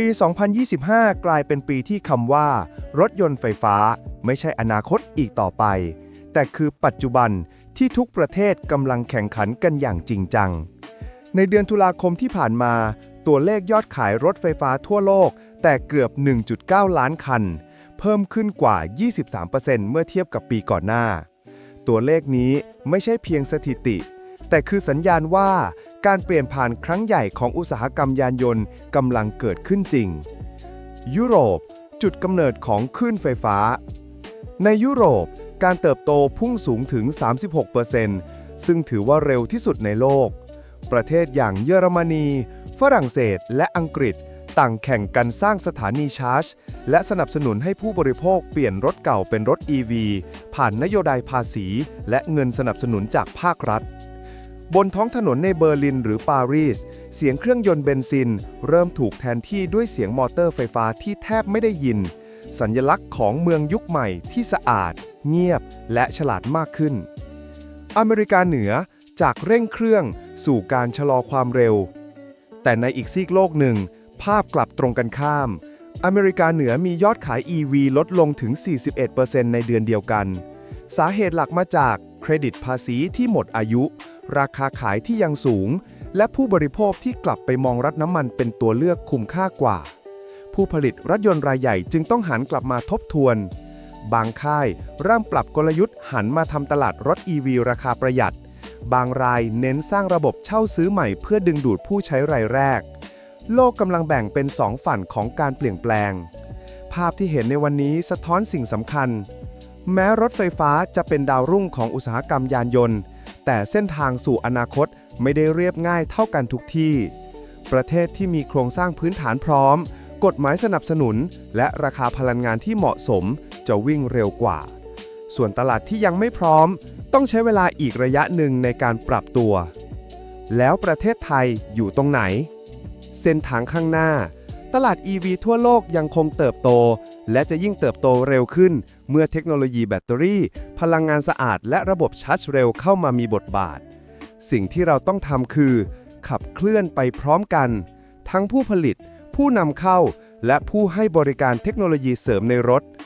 ปี 2025 กลายเป็นปีที่คำว่า รถยนต์ไฟฟ้าไม่ใช่อนาคตอีกต่อไป แต่คือปัจจุบันที่ทุกประเทศกำลังแข่งขันกันอย่างจริงจัง ในเดือนตุลาคมที่ผ่านมา ตัวเลขยอดขายรถไฟฟ้าทั่วโลก แต่เกือบ 1.9 ล้านคัน เพิ่มขึ้นกว่า 23%เมื่อเทียบกับปีก่อนหน้า ตัวเลขนี้ไม่ใช่เพียงสถิติ แต่คือสัญญาณว่า การเปลี่ยนผ่านครั้งใหญ่ของอุตสาหกรรมยานยนต์กำลังเกิดขึ้นจริง ยุโรป จุดกำเนิดของคลื่นไฟฟ้า ในยุโรป การเติบโตพุ่งสูงถึง 36%ซึ่งถือว่าเร็วที่สุดในโลก ประเทศอย่างเยอรมนี ฝรั่งเศส และอังกฤษต่างแข่งกันสร้างสถานีชาร์จ และสนับสนุนให้ผู้บริโภคเปลี่ยนรถเก่าเป็นรถ EV ผ่านนโยบายภาษี และเงินสนับสนุนจากภาครัฐ บนท้องถนนในเบอร์ลินหรือปารีส เสียงเครื่องยนต์เบนซิน เริ่มถูกแทนที่ด้วยเสียงมอเตอร์ไฟฟ้าที่แทบไม่ได้ยิน สัญลักษณ์ของเมืองยุคใหม่ที่สะอาด เงียบ และฉลาดมากขึ้น อเมริกาเหนือจากเร่งเครื่องสู่การชะลอความเร็ว แต่ในอีกซีกโลกหนึ่ง ภาพกลับตรงกันข้าม อเมริกาเหนือมียอดขาย EV ลดลงถึง 41%ในเดือนเดียวกัน สาเหตุหลักมาจาก เครดิตภาษีที่หมดอายุ ราคาขายที่ยังสูง และผู้บริโภคที่กลับไปมองรัฐน้ำมันเป็นตัวเลือกคุ้มค่ากว่า ผู้ผลิตรถยนต์รายใหญ่จึงต้องหันกลับมาทบทวน บางค่ายเริ่มปรับกลยุทธ์หันมาทำตลาดรถ EV ราคาประหยัด บางรายเน้นสร้างระบบเช่าซื้อใหม่เพื่อดึงดูดผู้ใช้รายแรก โลกกำลังแบ่งเป็นสองฝั่งของการเปลี่ยนแปลง ภาพที่เห็นในวันนี้สะท้อนสิ่งสำคัญ แม้รถไฟฟ้าจะเป็นดาวรุ่งของอุตสาหกรรมยานยนต์ แต่เส้นทางสู่อนาคตไม่ได้เรียบง่ายเท่ากันทุกที่ ประเทศที่มีโครงสร้างพื้นฐานพร้อม กฎหมายสนับสนุน และราคาพลังงานที่เหมาะสมจะวิ่งเร็วกว่า ส่วนตลาดที่ยังไม่พร้อม ต้องใช้เวลาอีกระยะหนึ่งในการปรับตัว แล้วประเทศไทยอยู่ตรงไหน เส้นทางข้างหน้า ตลาด EV ทั่วโลกยังคงเติบโต และจะยิ่งเติบโตเร็วขึ้น เมื่อเทคโนโลยีแบตเตอรี่ พลังงานสะอาด และระบบชาร์จเร็วเข้ามามีบทบาท สิ่งที่เราต้องทำคือ ขับเคลื่อนไปพร้อมกัน ทั้งผู้ผลิต ผู้นำเข้า และผู้ให้บริการเทคโนโลยีเสริมในรถ